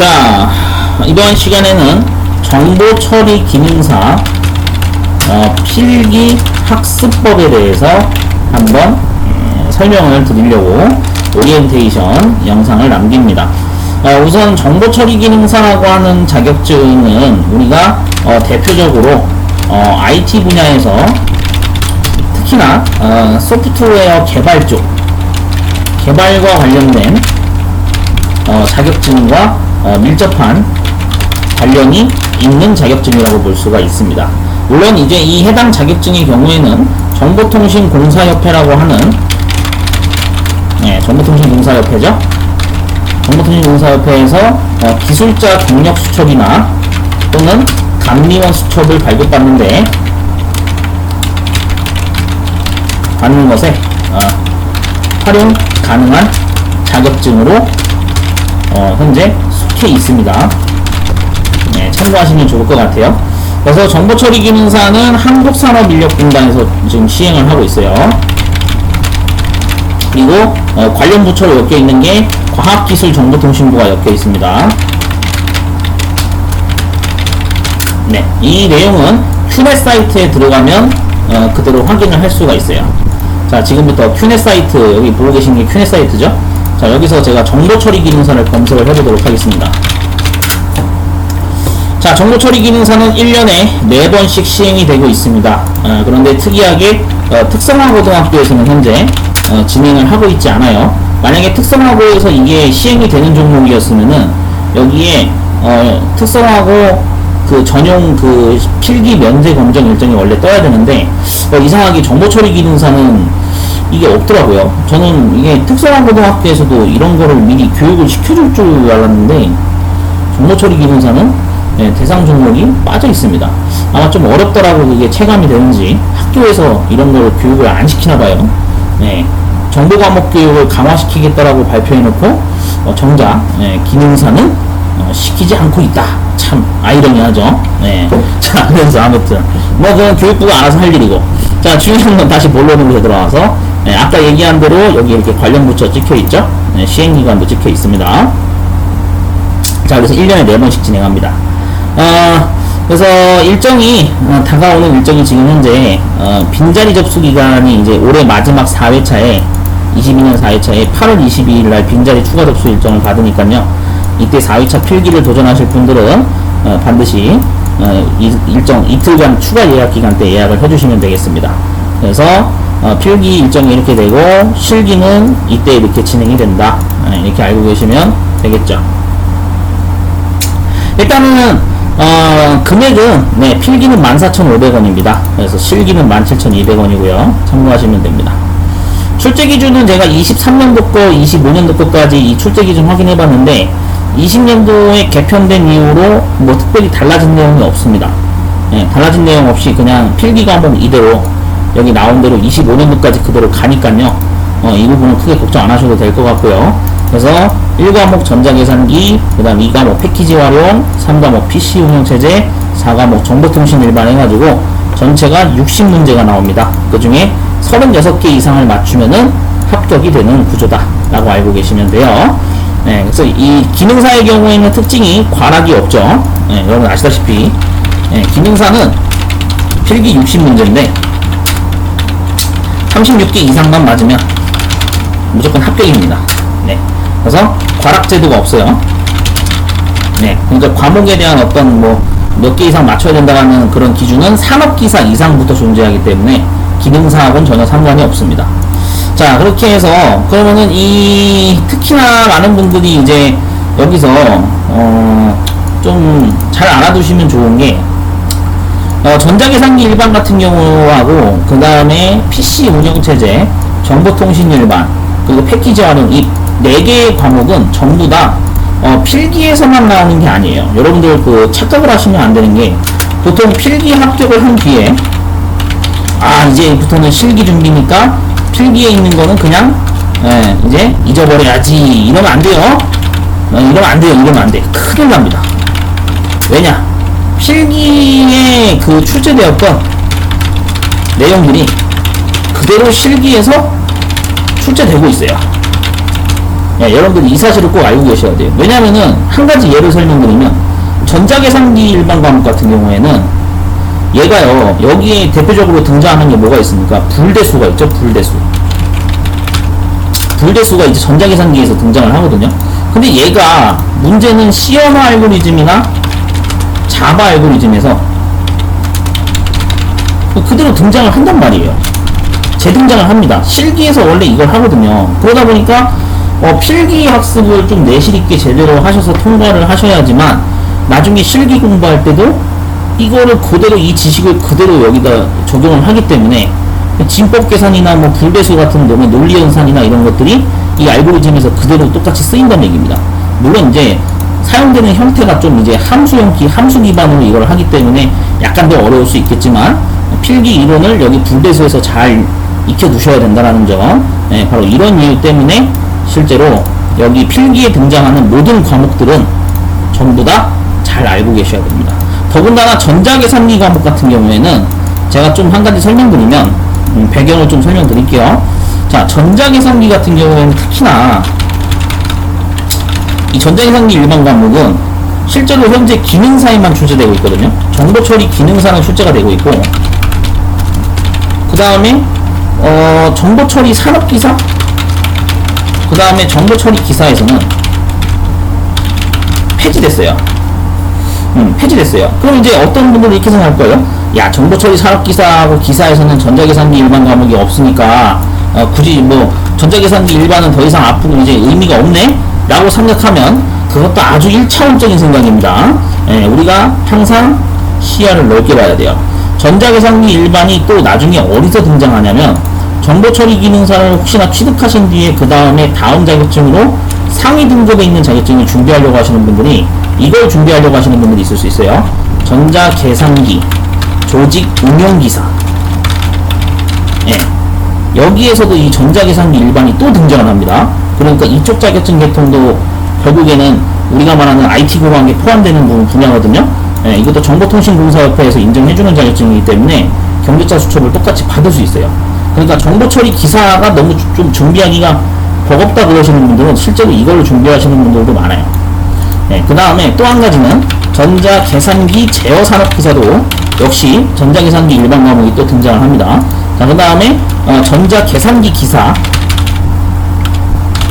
자, 이번 시간에는 정보 처리 기능사 어, 필기 학습법에 대해서 한번 예, 설명을 드리려고 오리엔테이션 영상을 남깁니다. 어, 우선 정보 처리 기능사라고 하는 자격증은 우리가 어, 대표적으로 어, IT 분야에서 특히나 어, 소프트웨어 개발 쪽 개발과 관련된 어, 자격증과 어, 밀접한 관련이 있는 자격증이라고 볼 수가 있습니다. 물론 이제 이 해당 자격증의 경우에는 정보통신공사협회라고 하는 네, 정보통신공사협회죠. 정보통신공사협회에서 어, 기술자 경력 수첩이나 또는 감리원 수첩을 발급받는데 받는 것에 어, 활용 가능한 자격증으로 어, 현재 속해 있습니다. 네, 참고하시면 좋을 것 같아요. 그래서 정보처리 기능사는 한국산업인력공단에서 지금 시행을 하고 있어요. 그리고 어, 관련 부처로 엮여 있는 게 과학기술정보통신부가 엮여 있습니다. 네, 이 내용은 큐넷 사이트에 들어가면 어, 그대로 확인을 할 수가 있어요. 자, 지금부터 큐넷 사이트 여기 보고 계신 게 큐넷 사이트죠? 자, 여기서 제가 정보 처리 기능사를 검색을 해보도록 하겠습니다. 자, 정보 처리 기능사는 1년에 4번씩 시행이 되고 있습니다. 어, 그런데 특이하게 어, 특성화 고등학교에서는 현재 어, 진행을 하고 있지 않아요. 만약에 특성화고에서 이게 시행이 되는 종목이었으면은 여기에 어, 특성화고 그 전용 그 필기 면제 검정 일정이 원래 떠야 되는데 어, 이상하게 정보 처리 기능사는 이게 없더라고요. 저는 이게 특성화 고등학교에서도 이런 거를 미리 교육을 시켜줄 줄 알았는데 정보 처리 기능사는 네, 대상 종목이 빠져 있습니다. 아마 좀 어렵더라고 그게 체감이 되는지 학교에서 이런 걸 교육을 안 시키나 봐요. 네, 정보 과목 교육을 강화시키겠다라고 발표해놓고 어, 정작 네, 기능사는 어, 시키지 않고 있다. 참 아이러니하죠. 네. 자, 그래서 아무튼 뭐 그건 교육부가 알아서 할 일이고. 자, 중요한 건 다시 본론으로 되돌아와서 네, 아까 얘기한 대로 여기 이렇게 관련 부처 찍혀 있죠. 네, 시행 기간도 찍혀 있습니다. 자, 그래서 1년에 4번씩 진행합니다. 어, 그래서 일정이 어, 다가오는 일정이 지금 현재 어, 빈자리 접수 기간이 이제 올해 마지막 4회차에 22년 4회차에 8월 22일 날 빈자리 추가 접수 일정을 받으니까요. 이때 4회차 필기를 도전하실 분들은 어, 반드시 어, 이, 일정 이틀간 추가 예약 기간 때 예약을 해주시면 되겠습니다. 그래서 어, 필기 일정이 이렇게 되고 실기는 이때 이렇게 진행이 된다. 네, 이렇게 알고 계시면 되겠죠. 일단은 어, 금액은 네, 필기는 14,500원입니다. 그래서 실기는 17,200원이고요. 참고하시면 됩니다. 출제 기준은 제가 23년도 거, 25년도 거까지 이 출제 기준 확인해 봤는데 20년도에 개편된 이후로 뭐 특별히 달라진 내용이 없습니다. 네, 달라진 내용 없이 그냥 필기 과목 이대로 여기 나온 대로 25년도까지 그대로 가니까요. 어, 이 부분은 크게 걱정 안 하셔도 될 것 같고요. 그래서 1과목 전자계산기, 그 다음 2과목 패키지 활용, 3과목 PC 운영체제, 4과목 정보통신 일반 해가지고 전체가 60문제가 나옵니다. 그 중에 36개 이상을 맞추면은 합격이 되는 구조다. 라고 알고 계시면 돼요. 네, 그래서 이 기능사의 경우에는 특징이 과락이 없죠. 네, 여러분 아시다시피. 네, 기능사는 필기 60문제인데 36개 이상만 맞으면 무조건 합격입니다. 네. 그래서 과락 제도가 없어요. 네. 그러니까 과목에 대한 어떤 뭐 몇 개 이상 맞춰야 된다는 그런 기준은 산업기사 이상부터 존재하기 때문에 기능사하고는 전혀 상관이 없습니다. 자, 그렇게 해서 그러면은 이 특히나 많은 분들이 이제 여기서 어 좀 잘 알아두시면 좋은 게 어, 전자계산기 일반 같은 경우하고 그 다음에 PC 운영체제, 정보통신 일반, 그리고 패키지 활용 이 네 개의 과목은 전부 다 어, 필기에서만 나오는 게 아니에요. 여러분들 그 착각을 하시면 안 되는 게 보통 필기 합격을 한 뒤에 아 이제부터는 실기 준비니까 필기에 있는 거는 그냥 예, 이제 잊어버려야지 이러면 안 돼요. 어, 이러면 안 돼요. 이러면 안 돼. 큰일 납니다. 왜냐? 필기에 그 출제되었던 내용들이 그대로 실기에서 출제되고 있어요. 예, 여러분들이 이 사실을 꼭 알고 계셔야 돼요. 왜냐면은 한 가지 예를 설명드리면 전자계산기 일반 과목 같은 경우에는 얘가요 여기에 대표적으로 등장하는 게 뭐가 있습니까? 불대수가 있죠. 불대수. 불대수가 이제 전자계산기에서 등장을 하거든요. 근데 얘가 문제는 시어너 알고리즘이나 자바 알고리즘에서 그대로 등장을 한단 말이에요. 재등장을 합니다. 실기에서 원래 이걸 하거든요. 그러다 보니까 어, 필기 학습을 좀 내실 있게 제대로 하셔서 통과를 하셔야지만 나중에 실기 공부할 때도 이거를 그대로 이 지식을 그대로 여기다 적용을 하기 때문에 진법 계산이나 뭐 불배수 같은 놈의 논리 연산이나 이런 것들이 이 알고리즘에서 그대로 똑같이 쓰인다는 얘기입니다. 물론 이제 사용되는 형태가 좀 이제 함수형기, 함수 기반으로 이걸 하기 때문에 약간 더 어려울 수 있겠지만 필기 이론을 여기 불배수에서 잘 익혀 두셔야 된다는 점. 네, 바로 이런 이유 때문에 실제로 여기 필기에 등장하는 모든 과목들은 전부 다 잘 알고 계셔야 됩니다. 더군다나 전자계산기 과목 같은 경우에는 제가 좀 한 가지 설명드리면 음, 배경을 좀 설명드릴게요. 자, 전자계산기 같은 경우에는 특히나 이 전자계산기 일반 과목은 실제로 현재 기능사에만 출제되고 있거든요. 정보처리 기능사는 출제가 되고 있고, 그 다음에 어, 정보처리 산업기사, 그 다음에 정보처리 기사에서는 폐지됐어요. 음, 폐지됐어요. 그럼 이제 어떤 분들이 이렇게 생각할 거예요? 야, 정보처리 산업기사하고 기사에서는 전자계산기 일반 과목이 없으니까 어, 굳이 뭐 전자계산기 일반은 더 이상 앞으로 이제 의미가 없네? 라고 생각하면 그것도 아주 1차원적인 생각입니다. 예, 우리가 항상 시야를 넓게 봐야 돼요. 전자계산기 일반이 또 나중에 어디서 등장하냐면 정보처리 기능사를 혹시나 취득하신 뒤에 그 다음에 다음 자격증으로 상위 등급에 있는 자격증을 준비하려고 하시는 분들이 이걸 준비하려고 하시는 분들이 있을 수 있어요. 전자계산기 조직 운영기사 예. 여기에서도 이 전자계산기 일반이 또 등장을 합니다. 그러니까 이쪽 자격증 계통도 결국에는 우리가 말하는 IT 공학에 포함되는 분- 분야거든요. 예, 이것도 정보통신공사협회에서 인정해주는 자격증이기 때문에 경제자 수첩을 똑같이 받을 수 있어요. 그러니까 정보처리 기사가 너무 주- 좀 준비하기가 버겁다 그러시는 분들은 실제로 이걸로 준비하시는 분들도 많아요. 네, 그 다음에 또 한 가지는 전자계산기 제어산업기사도 역시 전자계산기 일반 과목이 또 등장을 합니다. 자, 그 다음에 어, 전자계산기 기사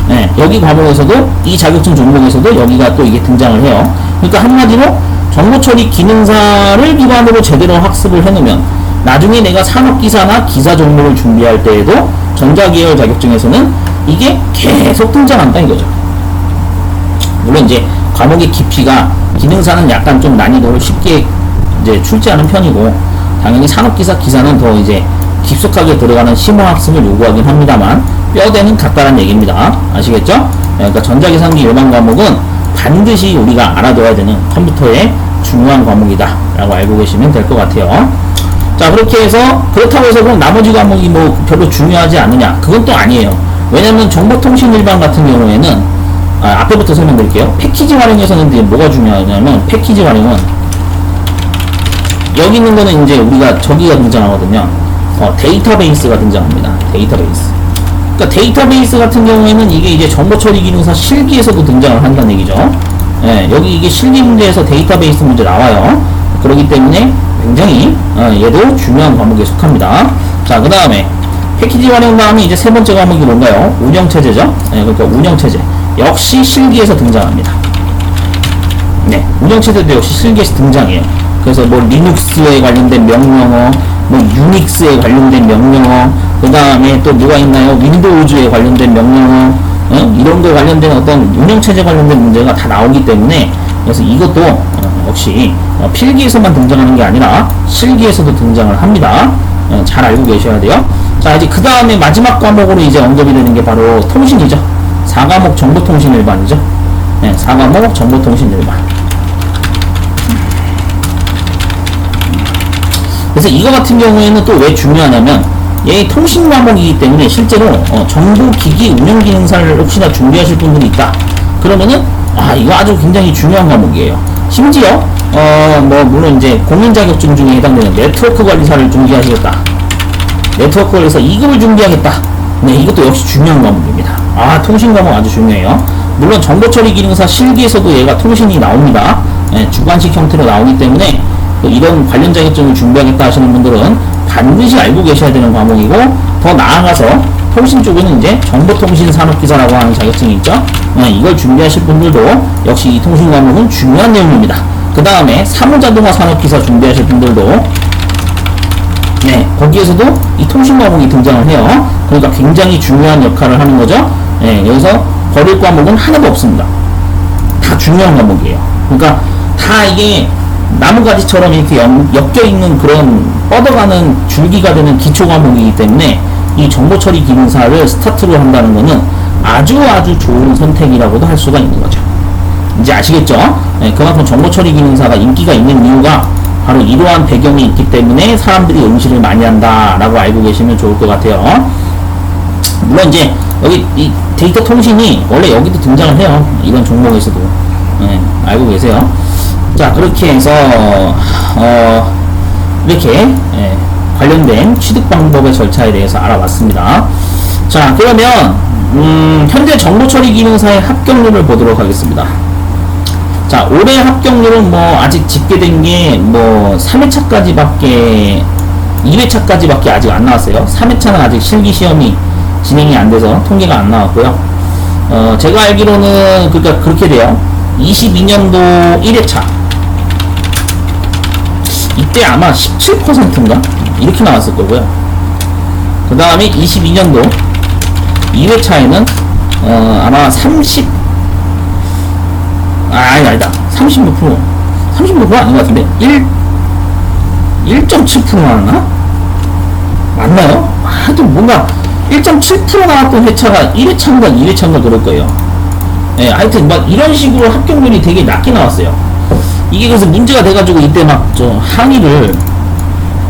네, 여기 과목에서도 이 자격증 종목에서도 여기가 또 이게 등장을 해요. 그러니까 한마디로 정보처리 기능사를 기반으로 제대로 학습을 해놓으면 나중에 내가 산업기사나 기사 종목을 준비할 때에도 전자계열 자격증에서는 이게 계속 등장한다 이거죠. 물론 이제 과목의 깊이가 기능사는 약간 좀 난이도를 쉽게 이제 출제하는 편이고 당연히 산업기사 기사는 더 이제 깊숙하게 들어가는 심화학습을 요구하긴 합니다만 뼈대는 같다는 얘기입니다. 아시겠죠? 네, 그러니까 전자계산기 일반 과목은 반드시 우리가 알아둬야 되는 컴퓨터의 중요한 과목이다 라고 알고 계시면 될 것 같아요. 자 그렇게 해서 그렇다고 해서 그럼 나머지 과목이 뭐 별로 중요하지 않느냐 그건 또 아니에요 왜냐면 정보통신 일반 같은 경우에는 아, 앞에부터 설명드릴게요 패키지 활용에서는 뭐가 중요하냐면 패키지 활용은 여기 있는 거는 이제 우리가 저기가 등장하거든요 어, 데이터베이스가 등장합니다 데이터베이스 그러니까 데이터베이스 같은 경우에는 이게 이제 정보 처리 기능사 실기에서도 등장을 한다는 얘기죠 예, 여기 이게 실기 문제에서 데이터베이스 문제 나와요 그렇기 때문에 굉장히 어, 얘도 중요한 과목에 속합니다. 자, 그 다음에 패키지 활용 다음에 이제 세 번째 과목이 뭔가요? 운영체제죠. 네, 그러니까 운영체제. 역시 실기에서 등장합니다. 네, 운영체제도 역시 실기에서 등장해요. 그래서 뭐 리눅스에 관련된 명령어, 뭐 유닉스에 관련된 명령어, 그 다음에 또 뭐가 있나요? 윈도우즈에 관련된 명령어, 어? 이런 거 관련된 어떤 운영체제 관련된 문제가 다 나오기 때문에 그래서 이것도 어, 역시 어, 필기에서만 등장하는 게 아니라 실기에서도 등장을 합니다. 어, 잘 알고 계셔야 돼요. 자, 이제 그 다음에 마지막 과목으로 이제 언급이 되는 게 바로 통신이죠. 4과목 정보통신 일반이죠. 네, 4과목 정보통신 일반. 그래서 이거 같은 경우에는 또 왜 중요하냐면 얘 통신 과목이기 때문에 실제로 어, 정보기기 운영 기능사를 혹시나 준비하실 분들이 있다. 그러면은 아 이거 아주 굉장히 중요한 과목이에요. 심지어 어 뭐 물론 이제 공인 자격증 중에 해당되는 네트워크 관리사를 준비하시겠다. 네트워크 관리사 2급을 준비하겠다. 네 이것도 역시 중요한 과목입니다. 아, 통신 과목 아주 중요해요. 물론 정보 처리 기능사 실기에서도 얘가 통신이 나옵니다. 예, 주관식 형태로 나오기 때문에 또 이런 관련 자격증을 준비하겠다 하시는 분들은 반드시 알고 계셔야 되는 과목이고 더 나아가서 통신 쪽에는 이제 정보통신 산업기사라고 하는 자격증이 있죠. 예, 이걸 준비하실 분들도 역시 이 통신 과목은 중요한 내용입니다. 그 다음에 사무자동화 산업기사 준비하실 분들도 네, 거기에서도 이 통신 과목이 등장을 해요. 그러니까 굉장히 중요한 역할을 하는 거죠. 네, 여기서 버릴 과목은 하나도 없습니다. 다 중요한 과목이에요. 그러니까 다 이게 나무가지처럼 이렇게 엮여 있는 그런 뻗어가는 줄기가 되는 기초 과목이기 때문에 이 정보 처리 기능사를 스타트로 한다는 거는 아주 아주 좋은 선택이라고도 할 수가 있는 거죠. 이제 아시겠죠? 네, 그만큼 정보 처리 기능사가 인기가 있는 이유가 바로 이러한 배경이 있기 때문에 사람들이 응시를 많이 한다라고 알고 계시면 좋을 것 같아요. 물론 이제 여기 이 데이터 통신이 원래 여기도 등장을 해요. 이런 종목에서도 네, 알고 계세요. 자 그렇게 해서 어, 이렇게 예, 관련된 취득 방법의 절차에 대해서 알아봤습니다. 자 그러면 음, 현재 정보 처리 기능사의 합격률을 보도록 하겠습니다. 자, 올해 합격률은 뭐 아직 집계된 게 뭐 3회차까지밖에 2회차까지밖에 아직 안 나왔어요. 3회차는 아직 실기 시험이 진행이 안 돼서 통계가 안 나왔고요. 어, 제가 알기로는 그러니까 그렇게 돼요. 22년도 1회차 이때 아마 17%인가 이렇게 나왔을 거고요. 그 다음에 22년도 2회차에는 어, 아마 30 아, 아니, 아니다. 36%. 36% 아닌 것 같은데. 1, 1.7% 나왔나? 맞나요? 하여튼 뭔가 1.7% 나왔던 회차가 1회차인가 2회차인가 그럴 거예요. 예, 하여튼 막 이런 식으로 합격률이 되게 낮게 나왔어요. 이게 그래서 문제가 돼가지고 이때 막 저 항의를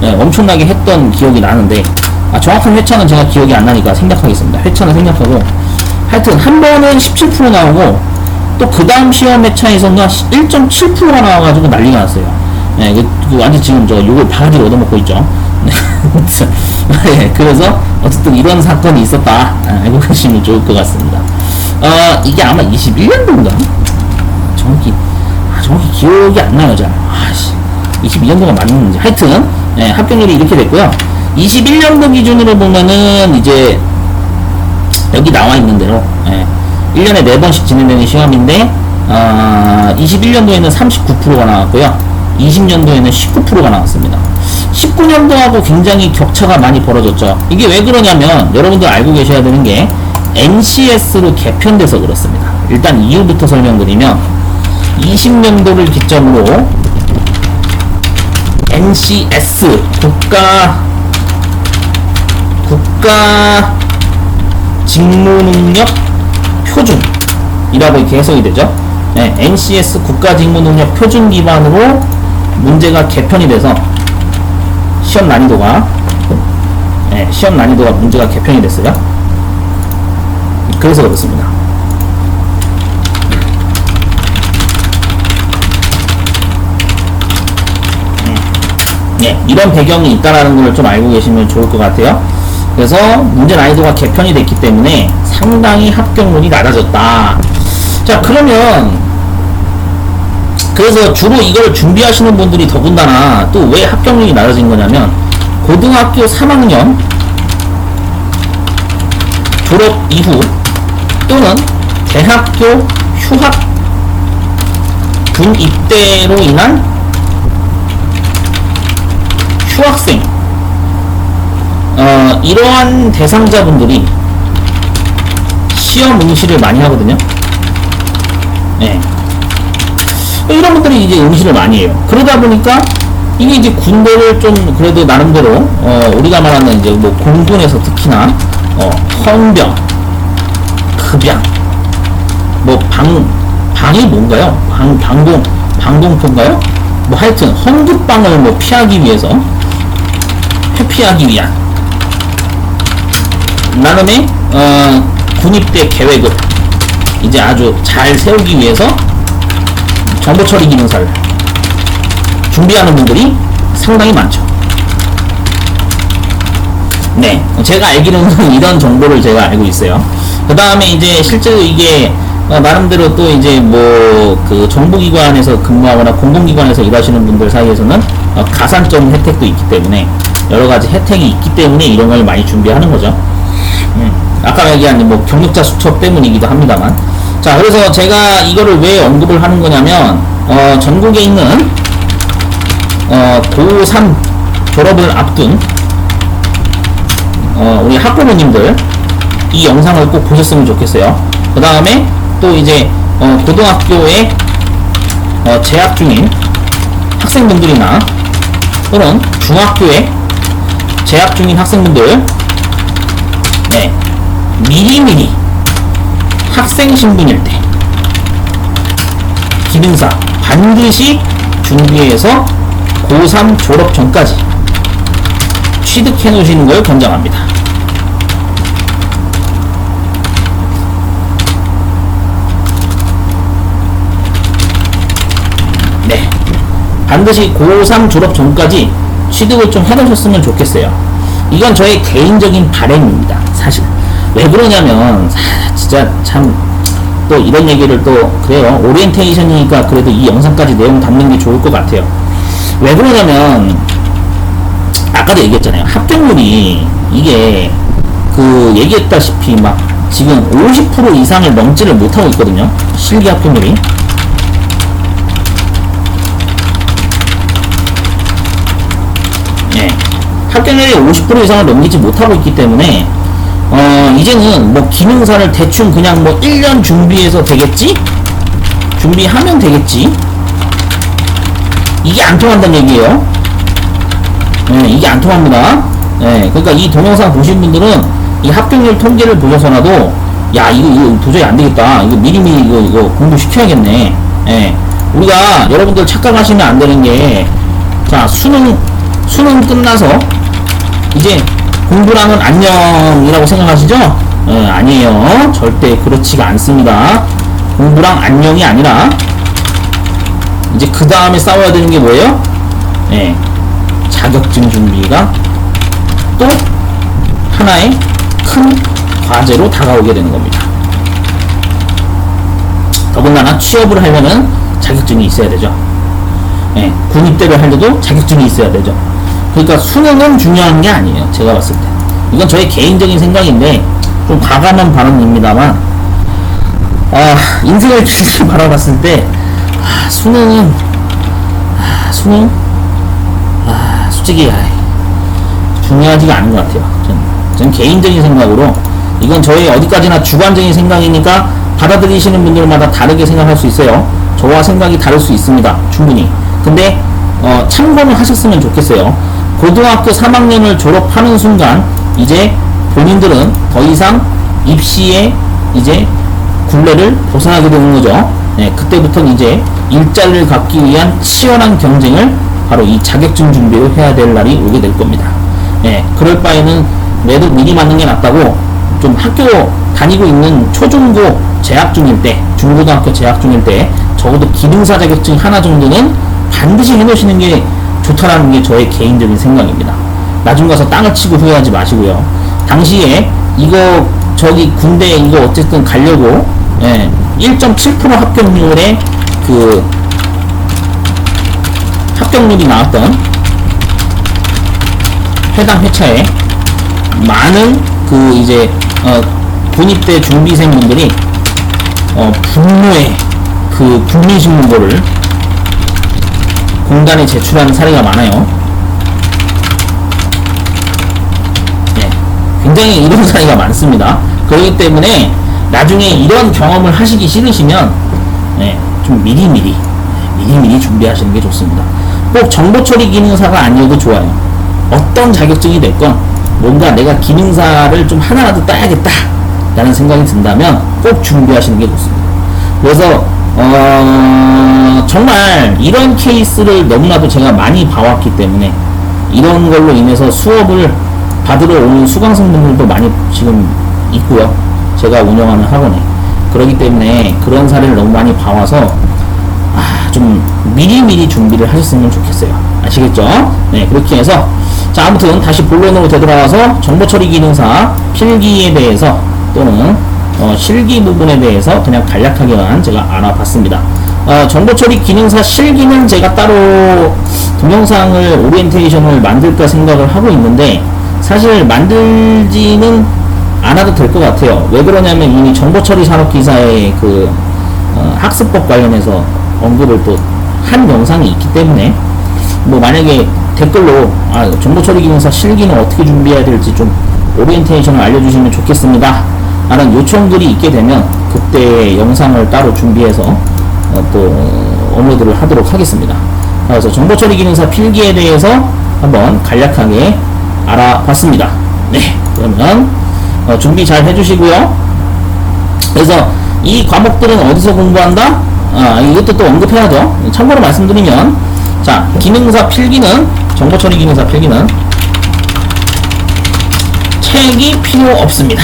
예, 엄청나게 했던 기억이 나는데 아, 정확한 회차는 제가 기억이 안 나니까 생략하겠습니다. 회차는 생략하고 하여튼 한 번은 17% 나오고 또 그 다음 시험 회차에서는 1.7%가 나와가지고 난리가 났어요. 예, 그, 그 완전 지금 저 욕을 바가지로 얻어먹고 있죠. 예, 그래서 어쨌든 이런 사건이 있었다. 아, 알고 계시면 좋을 것 같습니다. 어, 이게 아마 21년도인가? 정확히, 아, 정확히 기억이 안 나요, 잘. 아씨. 22년도가 맞는지. 하여튼, 예, 합격률이 이렇게 됐고요. 21년도 기준으로 보면은, 이제, 여기 나와 있는 대로, 예, 1년에 4번씩 진행되는 시험인데, 어, 21년도에는 39%가 나왔고요. 20년도에는 19%가 나왔습니다. 19년도하고 굉장히 격차가 많이 벌어졌죠. 이게 왜 그러냐면, 여러분들 알고 계셔야 되는 게, NCS로 개편돼서 그렇습니다. 일단 이유부터 설명드리면, 20년도를 기점으로 NCS 국가 국가 직무능력 표준이라고 이렇게 해석이 되죠. 네, NCS 국가 직무능력 표준 기반으로 문제가 개편이 돼서 시험 난이도가 네, 시험 난이도가 문제가 개편이 됐어요. 그래서 그렇습니다. 네, 이런 배경이 있다라는 걸 좀 알고 계시면 좋을 것 같아요. 그래서 문제 난이도가 개편이 됐기 때문에 상당히 합격률이 낮아졌다. 자, 그러면 그래서 주로 이걸 준비하시는 분들이 더군다나 또 왜 합격률이 낮아진 거냐면 고등학교 3학년 졸업 이후 또는 대학교 휴학 군 입대로 인한 휴학생 어, 이러한 대상자분들이 시험 응시를 많이 하거든요. 네. 이런 분들이 이제 응시를 많이 해요. 그러다 보니까 이게 이제 군대를 좀 그래도 나름대로 어, 우리가 말하는 이제 뭐 공군에서 특히나 어, 헌병, 급양, 뭐 방, 방이 뭔가요? 방, 방공, 방공포인가요? 뭐 하여튼 헌급방을 뭐 피하기 위해서 회피하기 위한 나름의 어, 군입대 계획을 이제 아주 잘 세우기 위해서 정보 처리 기능사를 준비하는 분들이 상당히 많죠. 네, 제가 알기로는 이런 정보를 제가 알고 있어요. 그 다음에 이제 실제로 이게 어, 나름대로 또 이제 뭐 그 정부기관에서 근무하거나 공공기관에서 일하시는 분들 사이에서는 어, 가산점 혜택도 있기 때문에 여러 가지 혜택이 있기 때문에 이런 걸 많이 준비하는 거죠. 음, 아까 얘기한 뭐 경력자 수첩 때문이기도 합니다만. 자, 그래서 제가 이거를 왜 언급을 하는 거냐면, 어, 전국에 있는, 어, 고3 졸업을 앞둔, 어, 우리 학부모님들, 이 영상을 꼭 보셨으면 좋겠어요. 그 다음에 또 이제, 어, 고등학교에, 어, 재학 중인 학생분들이나, 또는 중학교에 재학 중인 학생분들, 네, 미리미리 학생 신분일 때 기능사 반드시 준비해서 고3 졸업 전까지 취득해 놓으시는 걸 권장합니다. 네. 반드시 고3 졸업 전까지 취득을 좀 해놓으셨으면 좋겠어요. 이건 저의 개인적인 바램입니다. 사실. 왜 그러냐면, 사- 진짜 참, 또 이런 얘기를 또, 그래요. 오리엔테이션이니까 그래도 이 영상까지 내용 담는 게 좋을 것 같아요. 왜 그러냐면, 아까도 얘기했잖아요. 합격률이, 이게, 그, 얘기했다시피 막, 지금 50% 이상을 넘지를 못하고 있거든요. 실기 합격률이. 예. 합격률이 50% 이상을 넘기지 못하고 있기 때문에 어 이제는 뭐 기능사를 대충 그냥 뭐 1년 준비해서 되겠지? 준비하면 되겠지? 이게 안 통한다는 얘기예요. 예, 이게 안 통합니다. 예, 그러니까 이 동영상 보신 분들은 이 합격률 통계를 보셔서라도 야 이거 이거 도저히 안 되겠다. 이거 미리미리 이거 이거 공부 시켜야겠네. 예, 우리가 여러분들 착각하시면 안 되는 게 자 수능 수능 끝나서 이제 공부랑은 안녕이라고 생각하시죠? 예, 아니에요. 절대 그렇지가 않습니다. 공부랑 안녕이 아니라 이제 그 다음에 싸워야 되는 게 뭐예요? 예, 자격증 준비가 또 하나의 큰 과제로 다가오게 되는 겁니다. 더군다나 취업을 하려면 자격증이 있어야 되죠. 예, 군입대를 하려도 자격증이 있어야 되죠. 그러니까 수능은 중요한 게 아니에요. 제가 봤을 때. 이건 저의 개인적인 생각인데, 좀 과감한 발언입니다만, 아, 인생을 길게 바라봤을 때, 아, 수능은, 아, 수능? 아, 솔직히, 아이, 중요하지가 않은 것 같아요. 전, 전 개인적인 생각으로, 이건 저의 어디까지나 주관적인 생각이니까 받아들이시는 분들마다 다르게 생각할 수 있어요. 저와 생각이 다를 수 있습니다. 충분히. 근데 어, 참고는 하셨으면 좋겠어요. 고등학교 3학년을 졸업하는 순간 이제 본인들은 더 이상 입시에 이제 굴레를 벗어나게 되는 거죠. 네, 그때부터는 이제 일자리를 갖기 위한 치열한 경쟁을 바로 이 자격증 준비를 해야 될 날이 오게 될 겁니다. 네, 그럴 바에는 매도 미리 맞는 게 낫다고 좀 학교 다니고 있는 초중고 재학 중일 때, 중고등학교 재학 중일 때 적어도 기능사 자격증 하나 정도는 반드시 해놓으시는 게 좋다라는 게 저의 개인적인 생각입니다. 나중 가서 땅을 치고 후회하지 마시고요. 당시에 이거 저기 군대 이거 어쨌든 가려고 예, 1.7% 합격률의 그 합격률이 나왔던 해당 회차에 많은 그 이제 어, 군입대 준비생분들이 어, 분노의 그 국민신문고를 공단에 제출하는 사례가 많아요. 네, 굉장히 이런 사례가 많습니다. 그렇기 때문에 나중에 이런 경험을 하시기 싫으시면 네, 좀 미리미리 미리미리 준비하시는 게 좋습니다. 꼭 정보 처리 기능사가 아니어도 좋아요. 어떤 자격증이 됐건 뭔가 내가 기능사를 좀 하나라도 따야겠다 라는 생각이 든다면 꼭 준비하시는 게 좋습니다. 그래서 어, 정말 이런 케이스를 너무나도 제가 많이 봐왔기 때문에 이런 걸로 인해서 수업을 받으러 오는 수강생분들도 많이 지금 있고요. 제가 운영하는 학원에. 그렇기 때문에 그런 사례를 너무 많이 봐와서 아, 좀 미리미리 준비를 하셨으면 좋겠어요. 아시겠죠? 네, 그렇게 해서 자, 아무튼 다시 본론으로 되돌아와서 정보 처리 기능사 필기에 대해서 또는 어, 실기 부분에 대해서 그냥 간략하게만 제가 알아봤습니다. 어, 정보 처리 기능사 실기는 제가 따로 동영상을 오리엔테이션을 만들까 생각을 하고 있는데 사실 만들지는 않아도 될 것 같아요. 왜 그러냐면 이미 정보 처리 산업 기사의 그 어, 학습법 관련해서 언급을 또 한 영상이 있기 때문에 뭐 만약에 댓글로 아, 정보 처리 기능사 실기는 어떻게 준비해야 될지 좀 오리엔테이션을 알려주시면 좋겠습니다. 라는 요청들이 있게 되면 그때 영상을 따로 준비해서 어, 또 업로드를 하도록 하겠습니다. 그래서 정보 처리 기능사 필기에 대해서 한번 간략하게 알아봤습니다. 네, 그러면 어, 준비 잘 해주시고요. 그래서 이 과목들은 어디서 공부한다? 아, 이것도 또 언급해야죠. 참고로 말씀드리면, 자, 기능사 필기는, 정보처리 기능사 필기는, 책이 필요 없습니다.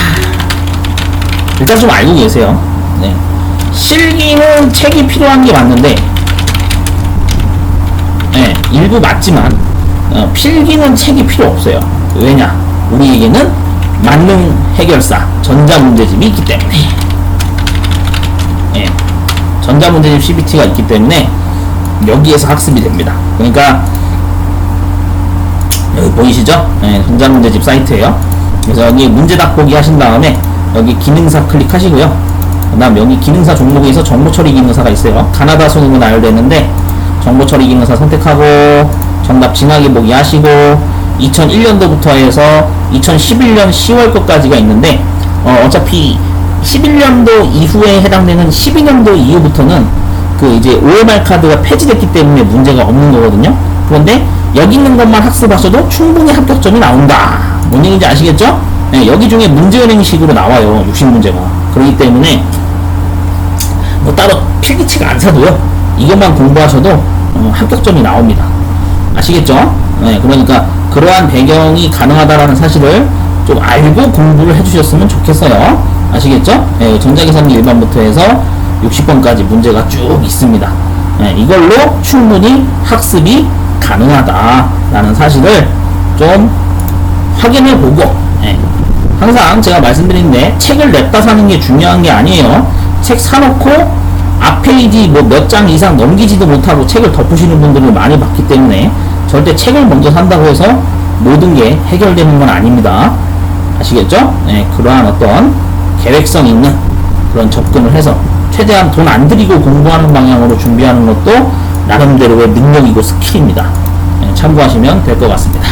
일단 좀 알고 계세요. 네. 실기는 책이 필요한 게 맞는데, 네, 일부 맞지만, 어, 필기는 책이 필요 없어요. 왜냐? 우리에게는 만능 해결사, 전자문제집이 있기 때문에. 예, 전자문제집 CBT가 있기 때문에 여기에서 학습이 됩니다. 그러니까 여기 보이시죠? 예, 전자문제집 사이트예요. 그래서 여기 문제 답보기 하신 다음에 여기 기능사 클릭하시고요. 그 다음 여기 기능사 종목에서 정보처리 기능사가 있어요. 가나다 수능은 나열되는데 정보처리 기능사 선택하고 정답 진하게 보기 하시고 2001년도부터 해서 2011년 10월 것까지가 있는데 어, 어차피 11년도 이후에 해당되는 12년도 이후부터는 그 이제 OMR 카드가 폐지됐기 때문에 문제가 없는 거거든요. 그런데 여기 있는 것만 학습하셔도 충분히 합격점이 나온다. 뭔 얘기인지 아시겠죠? 네, 여기 중에 문제은행식으로 나와요. 60문제가. 그렇기 때문에 뭐 따로 필기책 안 사도요. 이것만 공부하셔도 어, 합격점이 나옵니다. 아시겠죠? 네, 그러니까 그러한 배경이 가능하다라는 사실을 좀 알고 공부를 해주셨으면 좋겠어요. 아시겠죠? 예, 전자계산 1번부터 해서 60번까지 문제가 쭉 있습니다. 예, 이걸로 충분히 학습이 가능하다라는 사실을 좀 확인해 보고, 예, 항상 제가 말씀드린데 책을 냈다 사는 게 중요한 게 아니에요. 책 사놓고 앞 페이지 뭐 몇 장 이상 넘기지도 못하고 책을 덮으시는 분들을 많이 봤기 때문에 절대 책을 먼저 산다고 해서 모든 게 해결되는 건 아닙니다. 아시겠죠? 네, 그러한 어떤 계획성 있는 그런 접근을 해서 최대한 돈 안 들이고 공부하는 방향으로 준비하는 것도 나름대로의 능력이고 스킬입니다. 네, 참고하시면 될 것 같습니다.